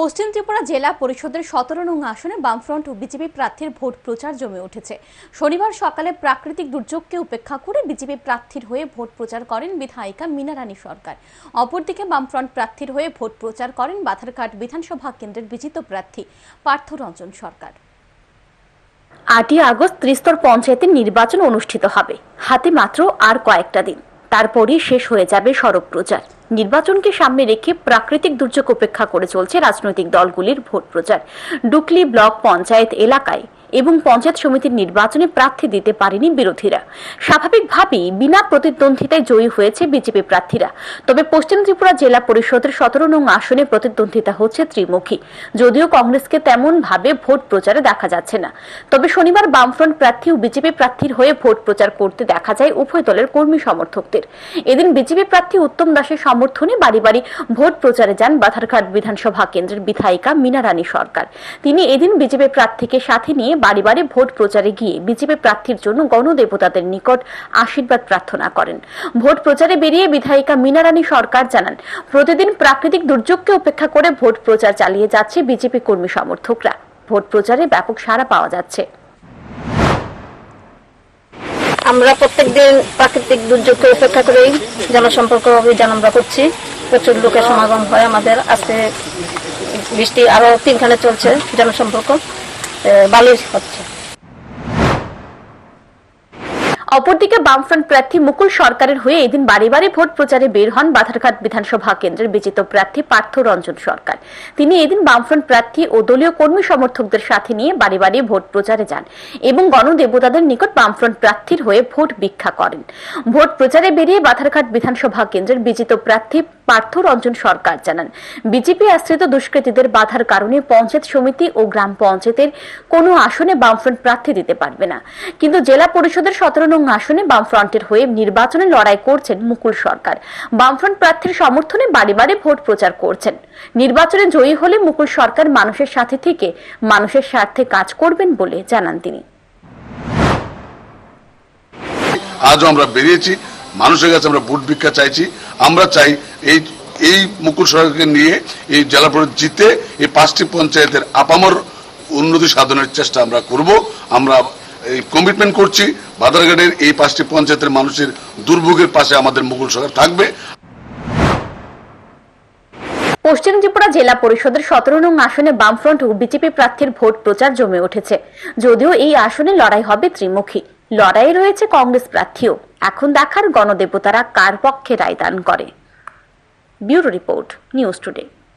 পশ্চিম ত্রিপুরা জেলা পরিষদের সতেরো নং আসনে বামফ্রন্ট ও বিজেপি প্রার্থীর ভোট প্রচার জমে উঠেছে। শনিবার সকালে প্রাকৃতিক দুর্যোগকে উপেক্ষা করে বিজেপি প্রার্থীর হয়ে ভোট প্রচার করেন বিধায়িকা মীনা রানী সরকার। অপরদিকে বামফ্রন্ট প্রার্থীর হয়ে ভোট প্রচার করেন বাধারঘাট বিধানসভা কেন্দ্রের বিজিত প্রার্থী পার্থ রঞ্জন সরকার। আটই আগস্ট ত্রিস্তর পঞ্চায়েতের নির্বাচন অনুষ্ঠিত হবে। হাতে মাত্র আর কয়েকটা দিন। তারপরই শেষ হয়ে যাবে সড়ক প্রচার। নির্বাচনকে সামনে রেখে প্রাকৃতিক দুর্যোগ উপেক্ষা করে চলছে রাজনৈতিক দলগুলির ভোট প্রচার। ডুকলি ব্লক পঞ্চায়েত এলাকায় এবং পঞ্চায়েত সমিতির নির্বাচনে প্রার্থী দিতে পারেনি বিরোধীরা। স্বাভাবিকভাবেই বিনা প্রতিদ্বন্দ্বিতায় জয়ী হয়েছে বিজেপি প্রার্থীরা। তবে পশ্চিম ত্রিপুরা জেলা পরিষদের সতেরো নং আসনে প্রতিদ্বন্দ্বিতা হচ্ছে ত্রিমুখী। যদিও কংগ্রেসকে তেমন ভাবে ভোট প্রচারে দেখা যাচ্ছে না। তবে শনিবার বামফ্রন্ট প্রার্থী ও বিজেপি প্রার্থীর হয়ে ভোট প্রচার করতে দেখা যায় উভয় দলের কর্মী সমর্থকদের। এদিন বিজেপি প্রার্থী উত্তম দাসের সমর্থনে বাড়ি বাড়ি ভোট প্রচারে যান বাধারঘাট বিধানসভা কেন্দ্রের বিধায়িকা মীনা রানী সরকার। তিনি এদিন বিজেপি প্রার্থীকে সাথে নিয়ে বাড়ি বাড়ি ভোট প্রচারে গিয়ে বিজেপি প্রার্থীর জন্য গণদেবতাদের নিকট আশীর্বাদ প্রার্থনা করেন। ভোট প্রচারে বেরিয়ে বিধায়িকা মীনা রানী সরকার জানান, প্রতিদিন প্রাকৃতিক দুর্যোগকে উপেক্ষা করে ভোট প্রচার চালিয়ে যাচ্ছে বিজেপি কর্মী সমর্থকরা। ভোট প্রচারে ব্যাপক সাড়া পাওয়া যাচ্ছে। আমরা প্রত্যেকদিন প্রাকৃতিক দুর্যোগকে উপেক্ষা করেই জনসম্পর্ক অভিযান আমরা করছি। প্রচুর লোকের সমাগম হয় আমাদের। আজকে বৃষ্টি আরও তিনখানে চলছে জনসম্পর্ক। এ, বালির হচ্ছে। অপরদিকে বামফ্রন্ট প্রার্থী মুকুল সরকারের হয়ে এদিন বাড়ি বাড়ি ভোট প্রচারে বের হন বাধারঘাট বিধানসভা কেন্দ্রের বিজিত প্রার্থী পার্থ রঞ্জন সরকার। তিনি এদিন বামফ্রন্ট প্রার্থী ও দলীয় কর্মী সমর্থকদের সাথে নিয়ে বাড়ি বাড়ি ভোট প্রচারে যান এবং গণদেবতাদের নিকট বামফ্রন্ট প্রার্থীর হয়ে ভোট ভিক্ষা করেন। ভোট প্রচারে বেরিয়ে বাধারঘাট বিধানসভা কেন্দ্রের বিজিত প্রার্থী পার্থ রঞ্জন সরকার জানান, বিজেপি আশ্রিত দুষ্কৃতীদের বাধার কারণে পঞ্চায়েত সমিতি ও গ্রাম পঞ্চায়েতের কোনো আসনে বামফ্রন্ট প্রার্থী দিতে পারবে না। কিন্তু জেলা পরিষদের সতেরো নং আসনে বামফ্রন্টের হয়ে নির্বাচনে লড়াই করছেন মুকুল সরকার। বামফ্রন্ট প্রার্থীর সমর্থনে বাড়ি বাড়ি ভোট প্রচার করছেন। নির্বাচনে জয়ী হলে মুকুল সরকার মানুষের সাথে থেকে মানুষের স্বার্থে কাজ করবেন বলে জানান তিনি। আজও আমরা বেরিয়েছি, মানুষের কাছে আমরা ভোট ভিক্ষা চাইছি। আমরা চাই এই এই মুকুল সরকারকে নিয়ে এই জেলা পরিষদ জিতে এই পাঁচটি পঞ্চায়েতের আপামর উন্নতি সাধনের চেষ্টা আমরা করব। আমরা এই কমিটমেন্ট করছি। বাদারঘাটের এই পাঁচটি পঞ্চায়েতের মানুষের দুর্ভোগের পাশে আমাদের মুঘল সরকার থাকবে। পশ্চিম ত্রিপুরা জেলা পরিষদের সতেরো নং আসনে বামফ্রন্ট ও বিজেপি প্রার্থীর ভোট প্রচার জমে উঠেছে। যদিও এই আসনে লড়াই হবে ত্রিমুখী। লড়াই রয়েছে কংগ্রেস প্রার্থীও। এখন দেখার গণদেবতারা কার পক্ষে রায়দান করে? Bureau report, news today.